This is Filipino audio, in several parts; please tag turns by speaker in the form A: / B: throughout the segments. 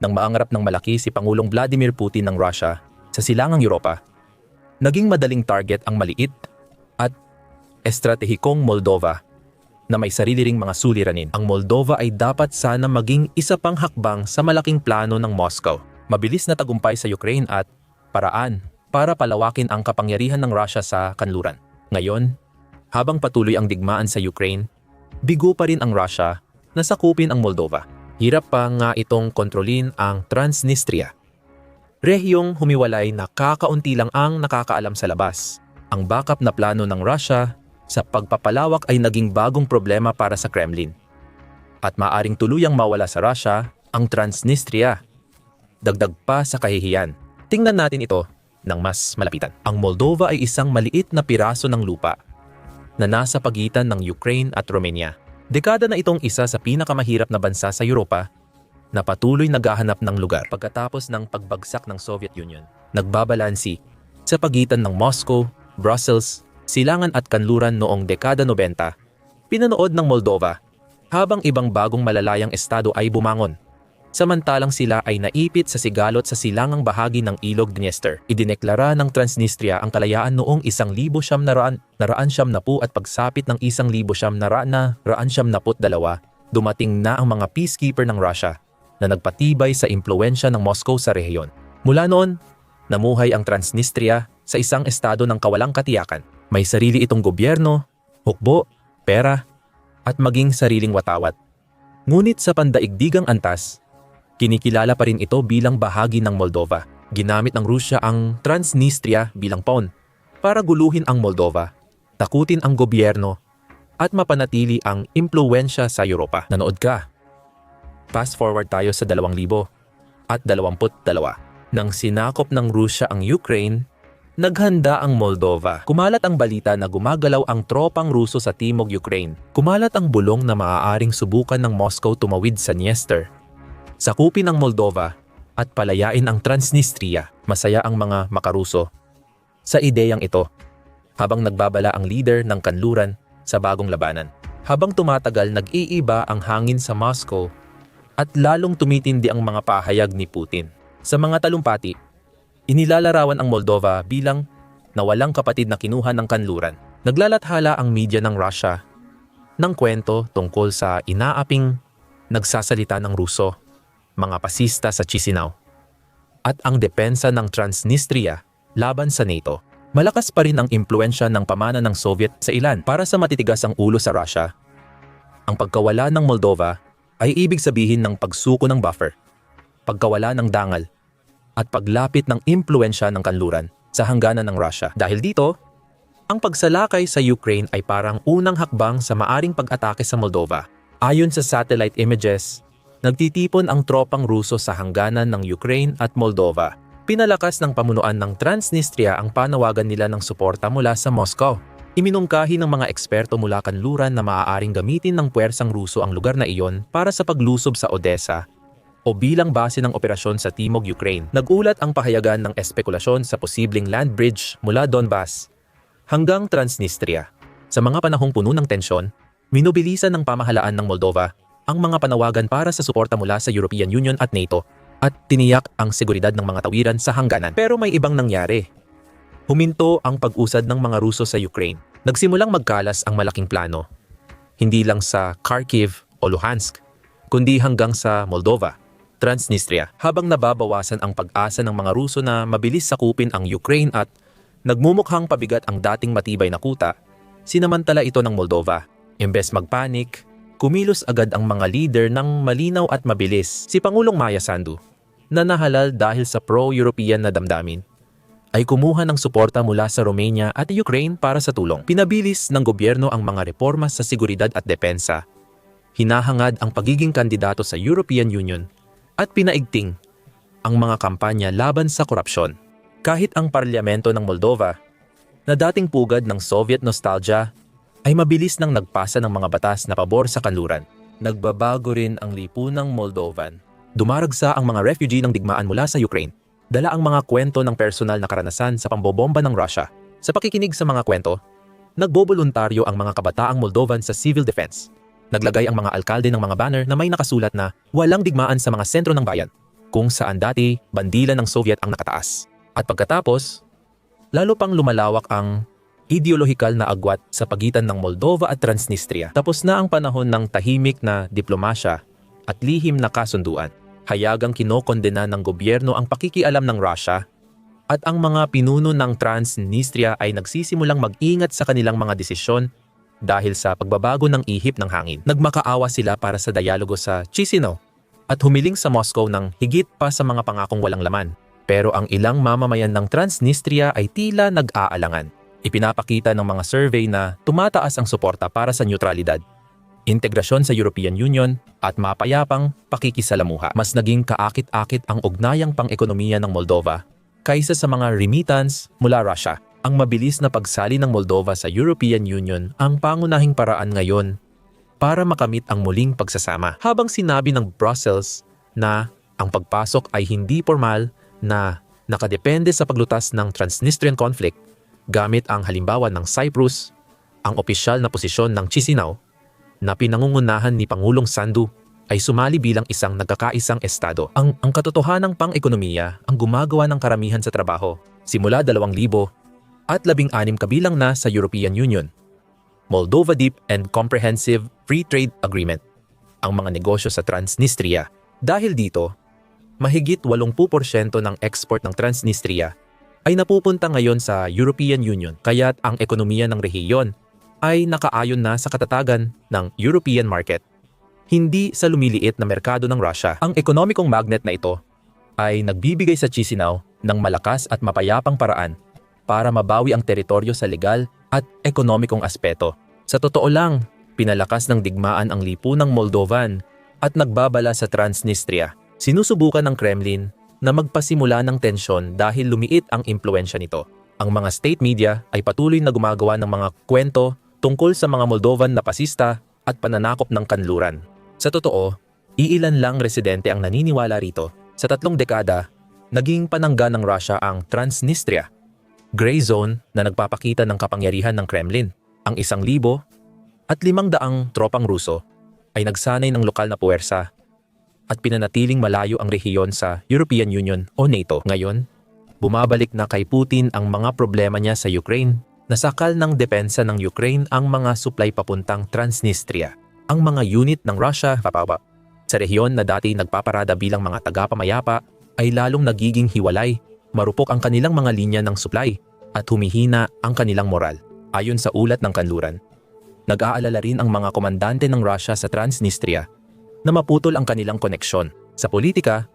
A: nang maangarap ng malaki si Pangulong Vladimir Putin ng Russia sa silangang Europa, naging madaling target ang maliit at estratehikong Moldova na may sarili ring mga suliranin. Ang Moldova ay dapat sana maging isa pang hakbang sa malaking plano ng Moscow. Mabilis na tagumpay sa Ukraine at paraan para palawakin ang kapangyarihan ng Russia sa kanluran. Ngayon, habang patuloy ang digmaan sa Ukraine, bigo pa rin ang Russia na sakupin ang Moldova. Hirap pa nga itong kontrolin ang Transnistria. Rehiyong humiwalay na kakaunti lang ang nakakaalam sa labas. Ang backup na plano ng Russia sa pagpapalawak ay naging bagong problema para sa Kremlin. At maaring tuluyang mawala sa Russia ang Transnistria. Dagdag pa sa kahihiyan. Tingnan natin ito ng mas malapitan. Ang Moldova ay isang maliit na piraso ng lupa na nasa pagitan ng Ukraine at Romania. Dekada na itong isa sa pinakamahirap na bansa sa Europa na patuloy naghahanap ng lugar pagkatapos ng pagbagsak ng Soviet Union. Nagbabalansi sa pagitan ng Moscow, Brussels, Silangan at Kanluran noong dekada 90, pinanood ng Moldova habang ibang bagong malalayang estado ay bumangon. Samantalang sila ay naipit sa sigalot sa silangang bahagi ng Ilog Dniester. Idineklara ng Transnistria ang kalayaan noong isang libo siyam na raan, na raan siyam na po at pagsapit ng isang libo siyam na dumating na ang mga peacekeeper ng Russia na nagpatibay sa impluensya ng Moscow sa rehiyon. Mula noon, namuhay ang Transnistria sa isang estado ng kawalang katiyakan. May sarili itong gobyerno, hukbo, pera, at maging sariling watawat. Ngunit sa pandaigdigang antas, kinikilala pa rin ito bilang bahagi ng Moldova. Ginamit ng Rusya ang Transnistria bilang pawn para guluhin ang Moldova, takutin ang gobyerno, at mapanatili ang impluensya sa Europa. Nanood ka. Fast forward tayo sa 2000 at 22. Nang sinakop ng Rusya ang Ukraine, naghanda ang Moldova. Kumalat ang balita na gumagalaw ang tropang Ruso sa timog Ukraine. Kumalat ang bulong na maaaring subukan ng Moscow tumawid sa Dniester. Sakupin ang Moldova at palayain ang Transnistria. Masaya ang mga makaruso sa ideyang ito habang nagbabala ang leader ng kanluran sa bagong labanan. Habang tumatagal, nag-iiba ang hangin sa Moscow at lalong tumitindi ang mga pahayag ni Putin. Sa mga talumpati, inilalarawan ang Moldova bilang nawalang kapatid na kinuha ng kanluran. Naglalathala ang media ng Russia ng kwento tungkol sa inaaping nagsasalita ng Ruso, mga pasista sa Chisinau, at ang depensa ng Transnistria laban sa NATO. Malakas pa rin ang impluensya ng pamana ng Soviet sa ilan para sa matitigas ang ulo sa Russia. Ang pagkawala ng Moldova ay ibig sabihin ng pagsuko ng buffer, pagkawala ng dangal, at paglapit ng impluensya ng kanluran sa hangganan ng Russia. Dahil dito, ang pagsalakay sa Ukraine ay parang unang hakbang sa maaring pag-atake sa Moldova. Ayon sa satellite images, nagtitipon ang tropang Ruso sa hangganan ng Ukraine at Moldova. Pinalakas ng pamunuan ng Transnistria ang panawagan nila ng suporta mula sa Moscow. Iminungkahi ng mga eksperto mula kanluran na maaaring gamitin ng puwersang Ruso ang lugar na iyon para sa paglusob sa Odessa o bilang base ng operasyon sa Timog Ukraine. Nagulat ang pahayagan ng espekulasyon sa posibleng land bridge mula Donbas hanggang Transnistria. Sa mga panahong puno ng tensyon, minubilisan ng pamahalaan ng Moldova ang mga panawagan para sa suporta mula sa European Union at NATO at tiniyak ang seguridad ng mga tawiran sa hangganan. Pero may ibang nangyari. Huminto ang pag-usad ng mga Ruso sa Ukraine. Nagsimulang magkalas ang malaking plano. Hindi lang sa Kharkiv o Luhansk, kundi hanggang sa Moldova, Transnistria. Habang nababawasan ang pag-asa ng mga Ruso na mabilis sakupin ang Ukraine at nagmumukhang pabigat ang dating matibay na kuta, sinamantala ito ng Moldova. Imbes magpanik, kumilos agad ang mga leader ng malinaw at mabilis. Si Pangulong Maya Sandu, na nahalal dahil sa pro-European na damdamin, ay kumuha ng suporta mula sa Romania at Ukraine para sa tulong. Pinabilis ng gobyerno ang mga reforma sa seguridad at depensa. Hinahangad ang pagiging kandidato sa European Union at pinaigting ang mga kampanya laban sa korupsyon. Kahit ang parlamento ng Moldova, na dating pugad ng Soviet nostalgia, ay mabilis nang nagpasa ng mga batas na pabor sa kanluran. Nagbabago rin ang lipunang Moldovan. Dumaragsa ang mga refugee ng digmaan mula sa Ukraine. Dala ang mga kwento ng personal na karanasan sa pambobomba ng Russia. Sa pakikinig sa mga kwento, nagboboluntaryo ang mga kabataang Moldovan sa civil defense. Naglagay ang mga alkalde ng mga banner na may nakasulat na walang digmaan sa mga sentro ng bayan. kung saan dati bandila ng Soviet ang nakataas. At pagkatapos, lalo pang lumalawak ang ideolohikal na agwat sa pagitan ng Moldova at Transnistria. Tapos na ang panahon ng tahimik na diplomasya at lihim na kasunduan. Hayagang kinokondena ng gobyerno ang pakikialam ng Russia at ang mga pinuno ng Transnistria ay nagsisimulang mag-ingat sa kanilang mga desisyon dahil sa pagbabago ng ihip ng hangin. Nagmakaawa sila para sa dialogo sa Chisinau at humiling sa Moscow ng higit pa sa mga pangakong walang laman. Pero ang ilang mamamayan ng Transnistria ay tila nag-aalangan. Ipinapakita ng mga survey na tumataas ang suporta para sa neutralidad, integrasyon sa European Union at mapayapang pakikisalamuha. Mas naging kaakit-akit ang ugnayang pang-ekonomiya ng Moldova kaysa sa mga remittance mula Russia. Ang mabilis na pagsali ng Moldova sa European Union ang pangunahing paraan ngayon para makamit ang muling pagsasama. Habang sinabi ng Brussels na ang pagpasok ay hindi formal na nakadepende sa paglutas ng Transnistrian conflict gamit ang halimbawa ng Cyprus, ang opisyal na posisyon ng Chisinau na pinangungunahan ni Pangulong Sandu ay sumali bilang isang nagkakaisang estado. Ang, ang katotohanang pang-ekonomiya ang gumagawa ng karamihan sa trabaho simula 2,000 at 16 kabilang na sa European Union. Moldova Deep and Comprehensive Free Trade Agreement ang mga negosyo sa Transnistria. Dahil dito, mahigit 80% ng export ng Transnistria ay napupunta ngayon sa European Union kaya't ang ekonomiya ng rehiyon ay nakaayon na sa katatagan ng European market hindi sa lumiliit na merkado ng Russia. Ang ekonomikong magnet na ito ay nagbibigay sa Chisinau ng malakas at mapayapang paraan para mabawi ang teritoryo sa legal at ekonomikong aspeto. Sa totoo lang, pinalakas ng digmaan ang lipunang Moldovan at nagbabala sa Transnistria. Sinusubukan ng Kremlin na magpasimula ng tensyon dahil lumiit ang impluensya nito. Ang mga state media ay patuloy na gumagawa ng mga kwento tungkol sa mga Moldovan na pasista at pananakop ng kanluran. Sa totoo, iilan lang residente ang naniniwala rito. Sa tatlong dekada, naging panangga ng Russia ang Transnistria, gray zone na nagpapakita ng kapangyarihan ng Kremlin. Ang isang libo at limang daang tropang Ruso ay nagsanay ng lokal na puwersa at pinanatiling malayo ang rehiyon sa European Union o NATO. Ngayon, bumabalik na kay Putin ang mga problema niya sa Ukraine. Nasakal ng depensa ng Ukraine ang mga supply papuntang Transnistria ang mga unit ng Russia papaba. Sa rehiyon na dati nagpaparada bilang mga tagapamayapa ay lalong nagiging hiwalay, marupok ang kanilang mga linya ng supply at humihina ang kanilang moral. Ayon sa ulat ng kanluran, nag-aalala rin ang mga komandante ng Russia sa Transnistria na maputol ang kanilang koneksyon. Sa politika,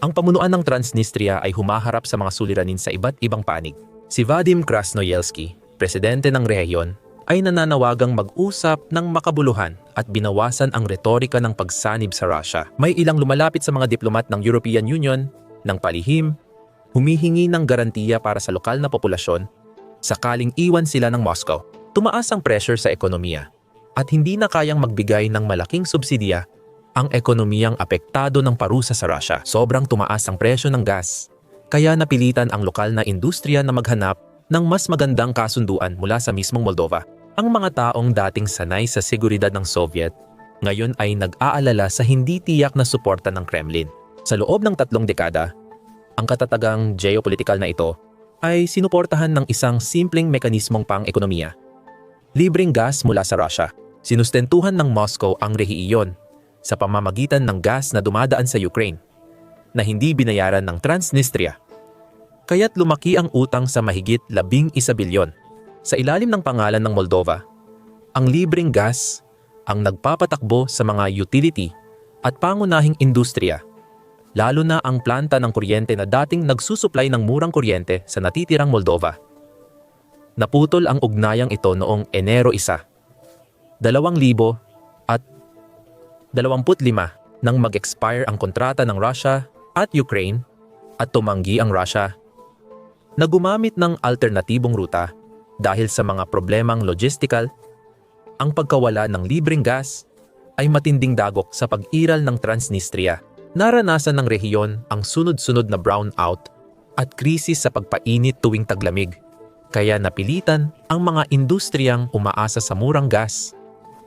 A: ang pamunuan ng Transnistria ay humaharap sa mga suliranin sa iba't ibang panig. Si Vadim Krasnoyelsky, presidente ng rehiyon, ay nananawagang mag-usap ng makabuluhan at binawasan ang retorika ng pagsanib sa Russia. May ilang lumalapit sa mga diplomat ng European Union ng palihim, humihingi ng garantiya para sa lokal na populasyon sakaling iwan sila ng Moscow. Tumaas ang pressure sa ekonomiya at hindi na kayang magbigay ng malaking subsidiya ang ekonomiyang apektado ng parusa sa Russia. Sobrang tumaas ang presyo ng gas, kaya napilitan ang lokal na industriya na maghanap ng mas magandang kasunduan mula sa mismong Moldova. Ang mga taong dating sanay sa seguridad ng Soviet, ngayon ay nag-aalala sa hindi tiyak na suporta ng Kremlin. Sa loob ng tatlong dekada, ang katatagang geopolitical na ito ay sinuportahan ng isang simpleng mekanismong pang-ekonomiya. Libreng gas mula sa Russia. Sinustentuhan ng Moscow ang rehiyon sa pamamagitan ng gas na dumadaan sa Ukraine na hindi binayaran ng Transnistria. Kaya't lumaki ang utang sa mahigit labing isa bilyon sa ilalim ng pangalan ng Moldova, ang libreng gas ang nagpapatakbo sa mga utility at pangunahing industriya, lalo na ang planta ng kuryente na dating nagsusuplay ng murang kuryente sa natitirang Moldova. Naputol ang ugnayang ito noong Enero 1, 2000 at 25 nang mag-expire ang kontrata ng Russia at Ukraine at tumanggi ang Russia na gumamit ng alternatibong ruta dahil sa mga problemang logistical, ang pagkawala ng libreng gas ay matinding dagok sa pag-iral ng Transnistria. Naranasan ng rehiyon ang sunod-sunod na brownout at krisis sa pagpainit tuwing taglamig. Kaya napilitan ang mga industriyang umaasa sa murang gas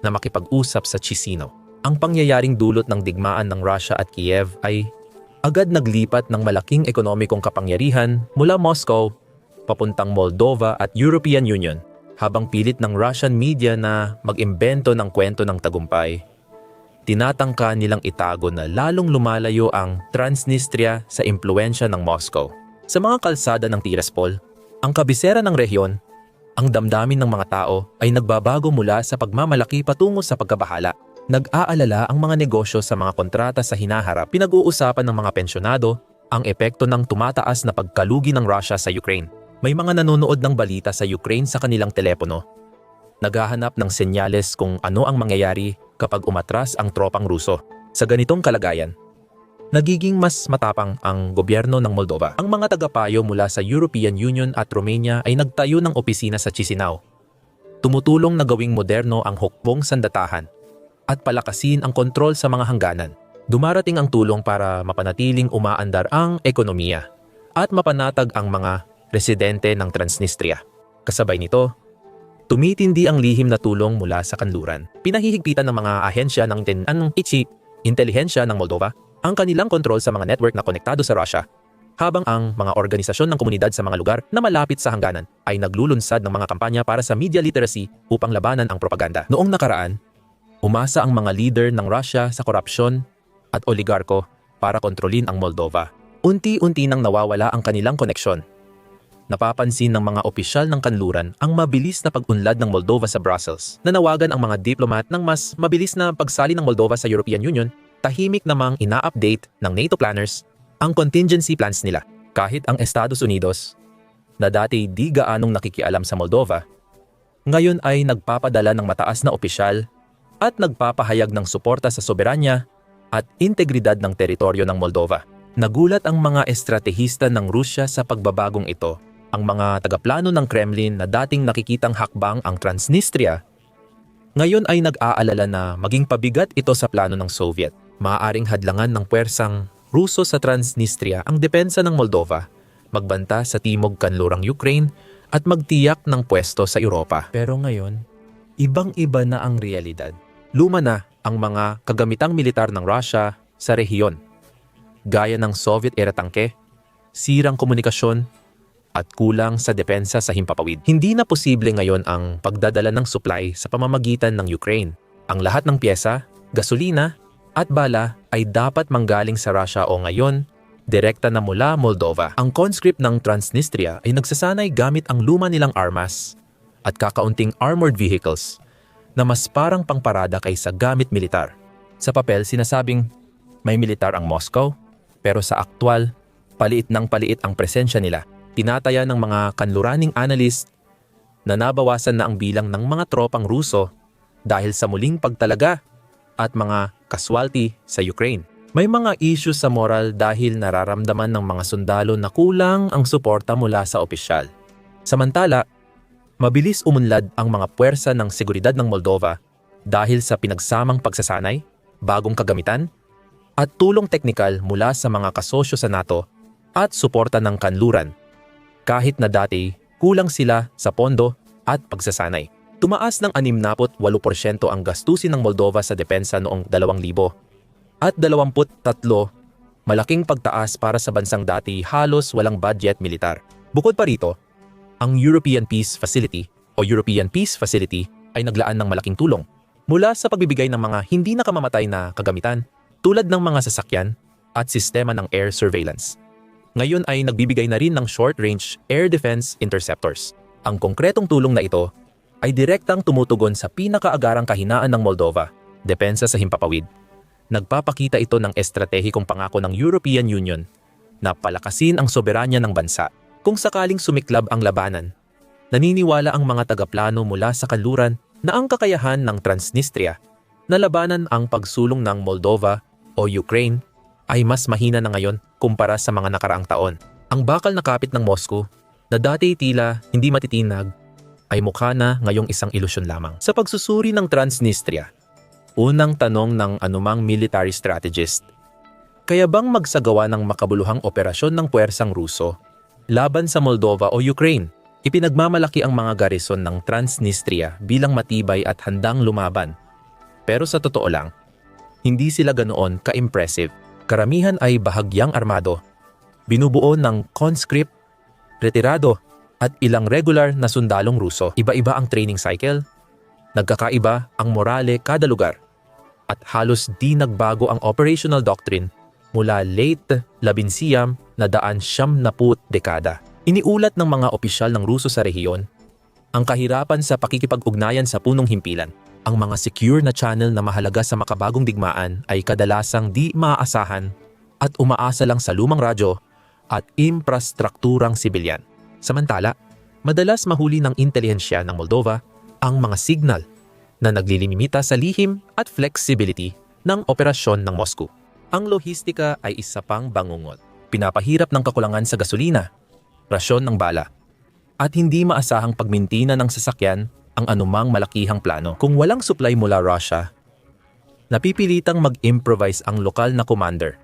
A: na makipag-usap sa Chisinau. Ang pangyayaring dulot ng digmaan ng Russia at Kiev ay agad naglipat ng malaking ekonomikong kapangyarihan mula Moscow papuntang Moldova at European Union habang pilit ng Russian media na mag-imbento ng kwento ng tagumpay. Tinatangka nilang itago na lalong lumalayo ang Transnistria sa impluensya ng Moscow. Sa mga kalsada ng Tiraspol, ang kabisera ng rehiyon, ang damdamin ng mga tao ay nagbabago mula sa pagmamalaki patungo sa pagkabahala. Nag-aalala ang mga negosyo sa mga kontrata sa hinaharap. Pinag-uusapan ng mga pensyonado ang epekto ng tumataas na pagkalugi ng Russia sa Ukraine. May mga nanonood ng balita sa Ukraine sa kanilang telepono. Naghahanap ng senyales kung ano ang mangyayari kapag umatras ang tropang Ruso. Sa ganitong kalagayan, nagiging mas matapang ang gobyerno ng Moldova. Ang mga tagapayo mula sa European Union at Romania ay nagtayo ng opisina sa Chisinau. Tumutulong na gawing moderno ang hukbong sandatahan at palakasin ang kontrol sa mga hangganan. Dumarating ang tulong para mapanatiling umaandar ang ekonomiya at mapanatag ang mga residente ng Transnistria. Kasabay nito, tumitindi ang lihim na tulong mula sa kanluran. Pinahihigpitan ng mga ahensya ng tinanong Ichi, intelihensya ng Moldova, ang kanilang kontrol sa mga network na konektado sa Russia habang ang mga organisasyon ng komunidad sa mga lugar na malapit sa hangganan ay naglulunsad ng mga kampanya para sa media literacy upang labanan ang propaganda. Noong nakaraan, umasa ang mga leader ng Russia sa korupsyon at oligarko para kontrolin ang Moldova. Unti-unti nang nawawala ang kanilang koneksyon napapansin ng mga opisyal ng kanluran ang mabilis na pag-unlad ng Moldova sa Brussels. Nanawagan ang mga diplomat ng mas mabilis na pagsali ng Moldova sa European Union, tahimik namang ina-update ng NATO planners ang contingency plans nila. Kahit ang Estados Unidos, na dati di gaanong nakikialam sa Moldova, ngayon ay nagpapadala ng mataas na opisyal at nagpapahayag ng suporta sa soberanya at integridad ng teritoryo ng Moldova. Nagulat ang mga estratehista ng Rusya sa pagbabagong ito ang mga tagaplano ng Kremlin na dating nakikitang hakbang ang Transnistria, ngayon ay nag-aalala na maging pabigat ito sa plano ng Soviet. Maaaring hadlangan ng puwersang Ruso sa Transnistria ang depensa ng Moldova, magbanta sa timog kanlurang Ukraine at magtiyak ng pwesto sa Europa. Pero ngayon, ibang-iba na ang realidad. Luma na ang mga kagamitang militar ng Russia sa rehiyon, gaya ng Soviet-era tangke, sirang komunikasyon at kulang sa depensa sa himpapawid. Hindi na posible ngayon ang pagdadala ng supply sa pamamagitan ng Ukraine. Ang lahat ng pyesa, gasolina, at bala ay dapat manggaling sa Russia o ngayon, direkta na mula Moldova. Ang conscript ng Transnistria ay nagsasanay gamit ang luma nilang armas at kakaunting armored vehicles na mas parang pangparada kaysa gamit militar. Sa papel, sinasabing may militar ang Moscow, pero sa aktwal, paliit ng paliit ang presensya nila tinataya ng mga kanluraning analyst na nabawasan na ang bilang ng mga tropang Ruso dahil sa muling pagtalaga at mga casualty sa Ukraine. May mga issues sa moral dahil nararamdaman ng mga sundalo na kulang ang suporta mula sa opisyal. Samantala, mabilis umunlad ang mga puwersa ng seguridad ng Moldova dahil sa pinagsamang pagsasanay, bagong kagamitan, at tulong teknikal mula sa mga kasosyo sa NATO at suporta ng kanluran kahit na dati kulang sila sa pondo at pagsasanay. Tumaas ng 68% ang gastusin ng Moldova sa depensa noong 2000 at 23 malaking pagtaas para sa bansang dati halos walang budget militar. Bukod pa rito, ang European Peace Facility o European Peace Facility ay naglaan ng malaking tulong mula sa pagbibigay ng mga hindi nakamamatay na kagamitan tulad ng mga sasakyan at sistema ng air surveillance ngayon ay nagbibigay na rin ng short-range air defense interceptors. Ang konkretong tulong na ito ay direktang tumutugon sa pinakaagarang kahinaan ng Moldova, depensa sa himpapawid. Nagpapakita ito ng estratehikong pangako ng European Union na palakasin ang soberanya ng bansa. Kung sakaling sumiklab ang labanan, naniniwala ang mga tagaplano mula sa kanluran na ang kakayahan ng Transnistria na labanan ang pagsulong ng Moldova o Ukraine ay mas mahina na ngayon kumpara sa mga nakaraang taon. Ang bakal na kapit ng Moscow na dati tila hindi matitinag ay mukha na ngayong isang ilusyon lamang. Sa pagsusuri ng Transnistria, unang tanong ng anumang military strategist, kaya bang magsagawa ng makabuluhang operasyon ng puwersang Ruso laban sa Moldova o Ukraine? Ipinagmamalaki ang mga garrison ng Transnistria bilang matibay at handang lumaban. Pero sa totoo lang, hindi sila ganoon ka-impressive Karamihan ay bahagyang armado, binubuo ng conscript, retirado, at ilang regular na sundalong Ruso. Iba-iba ang training cycle, nagkakaiba ang morale kada lugar, at halos di nagbago ang operational doctrine mula late labinsiyam na daan siyam na put dekada. Iniulat ng mga opisyal ng Ruso sa rehiyon ang kahirapan sa pakikipag-ugnayan sa punong himpilan. Ang mga secure na channel na mahalaga sa makabagong digmaan ay kadalasang di maaasahan at umaasa lang sa lumang radyo at infrastrukturang sibilyan. Samantala, madalas mahuli ng intelihensya ng Moldova ang mga signal na naglilimita sa lihim at flexibility ng operasyon ng Moscow. Ang lohistika ay isa pang bangungot. Pinapahirap ng kakulangan sa gasolina, rasyon ng bala, at hindi maasahang pagmintina ng sasakyan ang anumang malakihang plano. Kung walang supply mula Russia, napipilitang mag-improvise ang lokal na commander.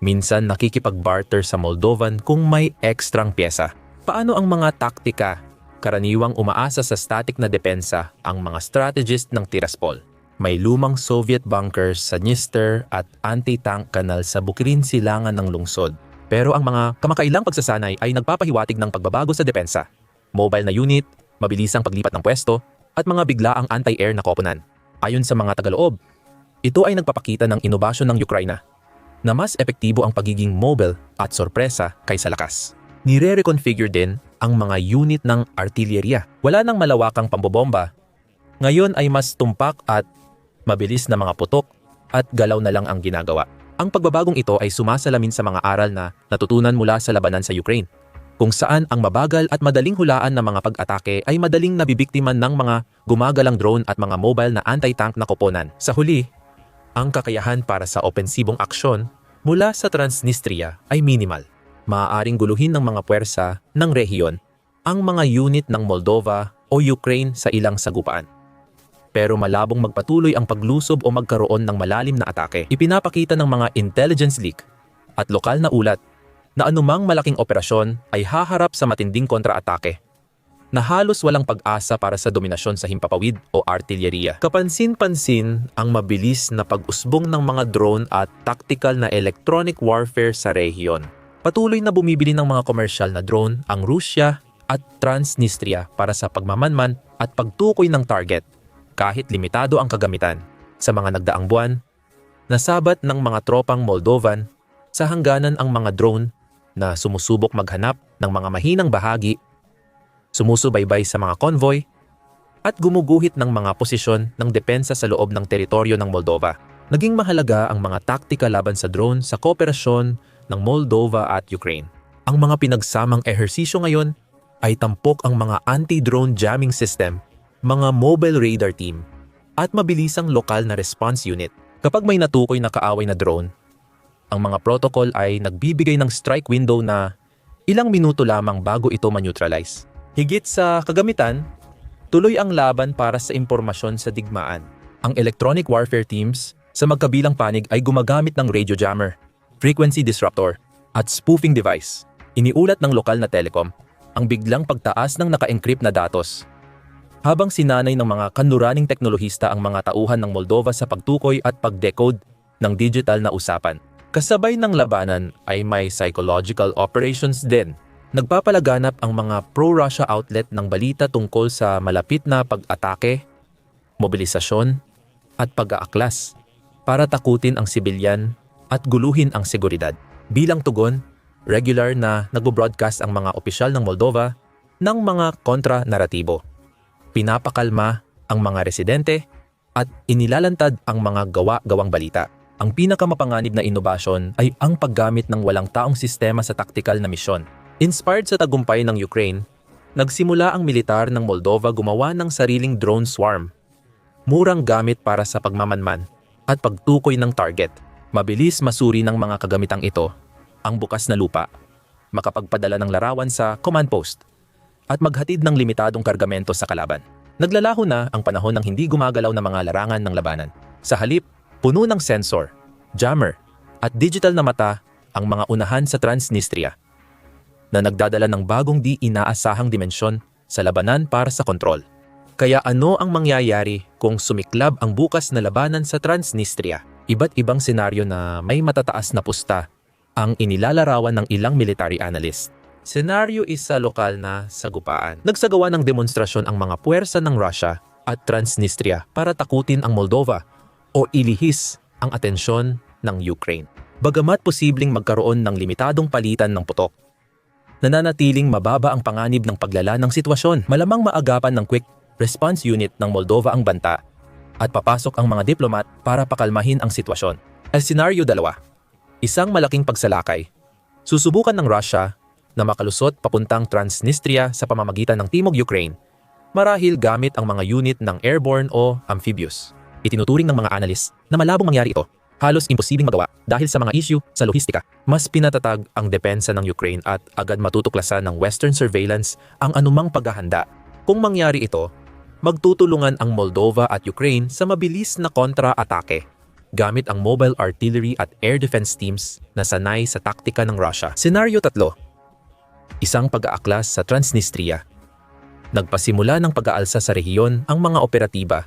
A: Minsan nakikipag-barter sa Moldovan kung may ekstrang pyesa. Paano ang mga taktika? Karaniwang umaasa sa static na depensa ang mga strategist ng Tiraspol. May lumang Soviet bunkers sa Dniester at anti-tank kanal sa bukirin silangan ng lungsod. Pero ang mga kamakailang pagsasanay ay nagpapahiwatig ng pagbabago sa depensa. Mobile na unit, mabilisang paglipat ng pwesto, at mga biglaang anti-air na koponan. Ayon sa mga tagaloob, ito ay nagpapakita ng inobasyon ng Ukraina na mas epektibo ang pagiging mobile at sorpresa kaysa lakas. Nire-reconfigure din ang mga unit ng artilleria. Wala nang malawakang pambobomba. Ngayon ay mas tumpak at mabilis na mga putok at galaw na lang ang ginagawa. Ang pagbabagong ito ay sumasalamin sa mga aral na natutunan mula sa labanan sa Ukraine, kung saan ang mabagal at madaling hulaan ng mga pag-atake ay madaling nabibiktiman ng mga gumagalang drone at mga mobile na anti-tank na koponan. Sa huli, ang kakayahan para sa opensibong aksyon mula sa Transnistria ay minimal. Maaaring guluhin ng mga puwersa ng rehiyon ang mga unit ng Moldova o Ukraine sa ilang sagupaan. Pero malabong magpatuloy ang paglusob o magkaroon ng malalim na atake. Ipinapakita ng mga intelligence leak at lokal na ulat na anumang malaking operasyon ay haharap sa matinding kontra-atake na halos walang pag-asa para sa dominasyon sa himpapawid o artilleria. Kapansin-pansin ang mabilis na pag-usbong ng mga drone at tactical na electronic warfare sa rehiyon. Patuloy na bumibili ng mga komersyal na drone ang Rusya at Transnistria para sa pagmamanman at pagtukoy ng target kahit limitado ang kagamitan. Sa mga nagdaang buwan, nasabat ng mga tropang Moldovan sa hangganan ang mga drone na sumusubok maghanap ng mga mahinang bahagi, sumusubaybay sa mga convoy, at gumuguhit ng mga posisyon ng depensa sa loob ng teritoryo ng Moldova. Naging mahalaga ang mga taktika laban sa drone sa kooperasyon ng Moldova at Ukraine. Ang mga pinagsamang ehersisyo ngayon ay tampok ang mga anti-drone jamming system, mga mobile radar team, at mabilisang lokal na response unit. Kapag may natukoy na kaaway na drone, ang mga protocol ay nagbibigay ng strike window na ilang minuto lamang bago ito ma-neutralize. Higit sa kagamitan, tuloy ang laban para sa impormasyon sa digmaan. Ang electronic warfare teams sa magkabilang panig ay gumagamit ng radio jammer, frequency disruptor, at spoofing device. Iniulat ng lokal na telecom ang biglang pagtaas ng naka-encrypt na datos. Habang sinanay ng mga kanluraning teknolohista ang mga tauhan ng Moldova sa pagtukoy at pag-decode ng digital na usapan. Kasabay ng labanan ay may psychological operations din. Nagpapalaganap ang mga pro-Russia outlet ng balita tungkol sa malapit na pag-atake, mobilisasyon, at pag-aaklas para takutin ang sibilyan at guluhin ang seguridad. Bilang tugon, regular na nagbo-broadcast ang mga opisyal ng Moldova ng mga kontra-naratibo. Pinapakalma ang mga residente at inilalantad ang mga gawa-gawang balita. Ang pinakamapanganib na inobasyon ay ang paggamit ng walang taong sistema sa taktikal na misyon. Inspired sa tagumpay ng Ukraine, nagsimula ang militar ng Moldova gumawa ng sariling drone swarm. Murang gamit para sa pagmamanman at pagtukoy ng target. Mabilis masuri ng mga kagamitang ito ang bukas na lupa, makapagpadala ng larawan sa command post, at maghatid ng limitadong kargamento sa kalaban. Naglalaho na ang panahon ng hindi gumagalaw na mga larangan ng labanan. Sa halip, puno ng sensor, jammer, at digital na mata ang mga unahan sa Transnistria na nagdadala ng bagong di inaasahang dimensyon sa labanan para sa kontrol. Kaya ano ang mangyayari kung sumiklab ang bukas na labanan sa Transnistria? Iba't ibang senaryo na may matataas na pusta ang inilalarawan ng ilang military analyst. Senaryo isa lokal na sagupaan. Nagsagawa ng demonstrasyon ang mga puwersa ng Russia at Transnistria para takutin ang Moldova o ilihis ang atensyon ng Ukraine. Bagamat posibleng magkaroon ng limitadong palitan ng putok, nananatiling mababa ang panganib ng paglala ng sitwasyon. Malamang maagapan ng Quick Response Unit ng Moldova ang banta at papasok ang mga diplomat para pakalmahin ang sitwasyon. Al senaryo dalawa, isang malaking pagsalakay. Susubukan ng Russia na makalusot papuntang Transnistria sa pamamagitan ng Timog Ukraine marahil gamit ang mga unit ng airborne o amphibious. Itinuturing ng mga analyst na malabong mangyari ito. Halos imposibleng magawa dahil sa mga issue sa lohistika. Mas pinatatag ang depensa ng Ukraine at agad matutuklasan ng Western surveillance ang anumang paghahanda. Kung mangyari ito, magtutulungan ang Moldova at Ukraine sa mabilis na kontra-atake gamit ang mobile artillery at air defense teams na sanay sa taktika ng Russia. Senaryo 3. Isang pag-aaklas sa Transnistria. Nagpasimula ng pag-aalsa sa rehiyon ang mga operatiba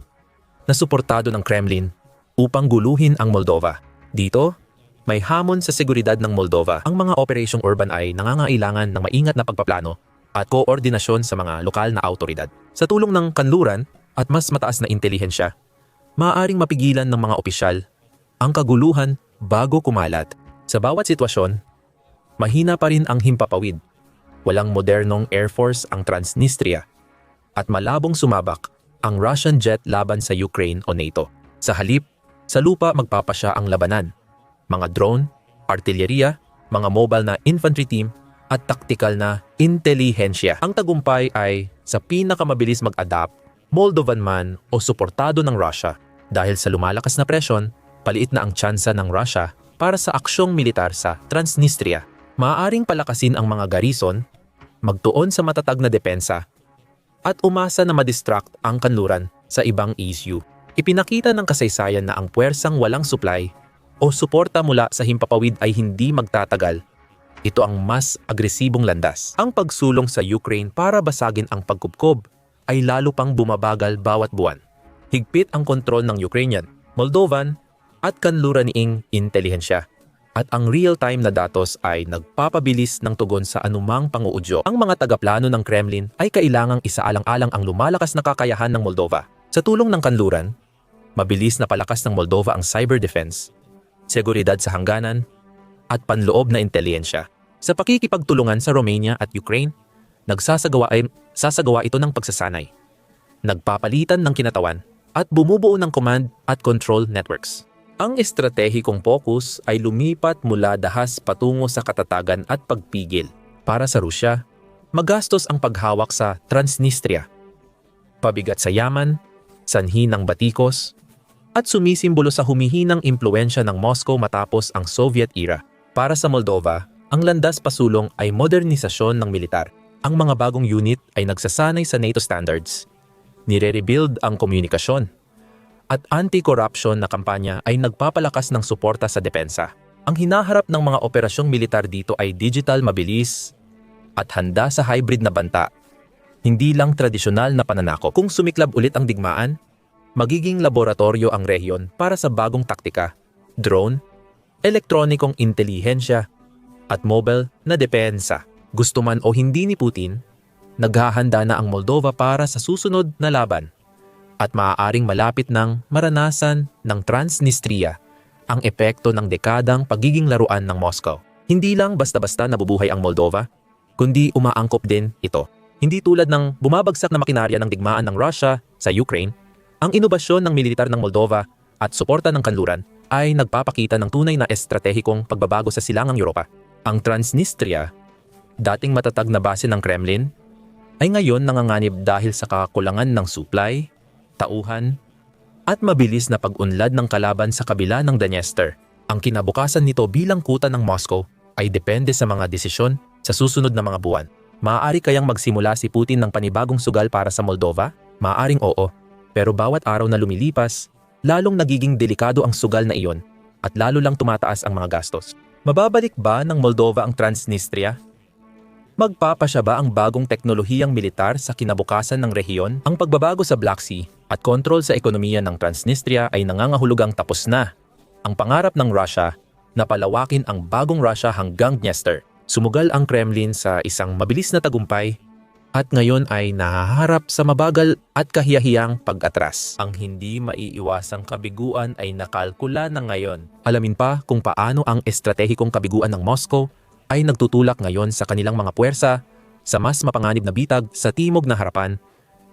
A: na suportado ng Kremlin upang guluhin ang Moldova. Dito, may hamon sa seguridad ng Moldova. Ang mga operasyong urban ay nangangailangan ng maingat na pagpaplano at koordinasyon sa mga lokal na autoridad. Sa tulong ng kanluran at mas mataas na intelihensya, maaaring mapigilan ng mga opisyal ang kaguluhan bago kumalat. Sa bawat sitwasyon, mahina pa rin ang himpapawid. Walang modernong Air Force ang Transnistria at malabong sumabak ang Russian jet laban sa Ukraine o NATO. Sa halip, sa lupa magpapasya ang labanan. Mga drone, artilleriya, mga mobile na infantry team at taktikal na intelihensya. Ang tagumpay ay sa pinakamabilis mag-adapt, Moldovan man o suportado ng Russia dahil sa lumalakas na presyon, paliit na ang tsansa ng Russia para sa aksyong militar sa Transnistria. Maaaring palakasin ang mga garrison, magtuon sa matatag na depensa, at umasa na madistract ang kanluran sa ibang issue. Ipinakita ng kasaysayan na ang puwersang walang supply o suporta mula sa himpapawid ay hindi magtatagal. Ito ang mas agresibong landas. Ang pagsulong sa Ukraine para basagin ang pagkubkob ay lalo pang bumabagal bawat buwan. Higpit ang kontrol ng Ukrainian, Moldovan at kanluraniing intelihensya. At ang real-time na datos ay nagpapabilis ng tugon sa anumang panguudyo. Ang mga tagaplano ng Kremlin ay kailangang isaalang-alang ang lumalakas na kakayahan ng Moldova. Sa tulong ng kanluran, mabilis na palakas ng Moldova ang cyber defense, seguridad sa hangganan, at panloob na intelihensya. Sa pakikipagtulungan sa Romania at Ukraine, nagsasagawa ay sasagawa ito ng pagsasanay. Nagpapalitan ng kinatawan at bumubuo ng command at control networks. Ang estratehikong focus ay lumipat mula dahas patungo sa katatagan at pagpigil. Para sa Rusya, magastos ang paghawak sa Transnistria, pabigat sa yaman, sanhi ng batikos, at sumisimbolo sa humihinang impluensya ng Moscow matapos ang Soviet era. Para sa Moldova, ang landas pasulong ay modernisasyon ng militar. Ang mga bagong unit ay nagsasanay sa NATO standards. Nire-rebuild ang komunikasyon. At anti-corruption na kampanya ay nagpapalakas ng suporta sa depensa. Ang hinaharap ng mga operasyong militar dito ay digital mabilis at handa sa hybrid na banta. Hindi lang tradisyonal na pananakop. Kung sumiklab ulit ang digmaan, magiging laboratorio ang rehiyon para sa bagong taktika, drone, elektronikong intelihensya, at mobile na depensa. Gusto man o hindi ni Putin, naghahanda na ang Moldova para sa susunod na laban at maaaring malapit ng maranasan ng Transnistria ang epekto ng dekadang pagiging laruan ng Moscow. Hindi lang basta-basta nabubuhay ang Moldova, kundi umaangkop din ito. Hindi tulad ng bumabagsak na makinarya ng digmaan ng Russia sa Ukraine, ang inobasyon ng militar ng Moldova at suporta ng kanluran ay nagpapakita ng tunay na estratehikong pagbabago sa silangang Europa. Ang Transnistria, dating matatag na base ng Kremlin, ay ngayon nanganganib dahil sa kakulangan ng supply, tauhan, at mabilis na pag-unlad ng kalaban sa kabila ng Dniester. Ang kinabukasan nito bilang kuta ng Moscow ay depende sa mga desisyon sa susunod na mga buwan. Maaari kayang magsimula si Putin ng panibagong sugal para sa Moldova? Maaring oo. Pero bawat araw na lumilipas, lalong nagiging delikado ang sugal na iyon at lalo lang tumataas ang mga gastos. Mababalik ba ng Moldova ang Transnistria? Magpapasya ba ang bagong teknolohiyang militar sa kinabukasan ng rehiyon? Ang pagbabago sa Black Sea at kontrol sa ekonomiya ng Transnistria ay nangangahulugang tapos na Ang pangarap ng Russia na palawakin ang bagong Russia hanggang Dniester. Sumugal ang Kremlin sa isang mabilis na tagumpay at ngayon ay nahaharap sa mabagal at kahiyahiyang pag-atras. Ang hindi maiiwasang kabiguan ay nakalkula na ngayon. Alamin pa kung paano ang estratehikong kabiguan ng Moscow ay nagtutulak ngayon sa kanilang mga puwersa sa mas mapanganib na bitag sa timog na harapan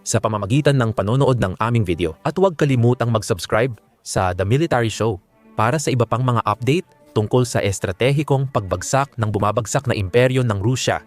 A: sa pamamagitan ng panonood ng aming video. At huwag kalimutang mag-subscribe sa The Military Show para sa iba pang mga update tungkol sa estratehikong pagbagsak ng bumabagsak na imperyo ng Rusya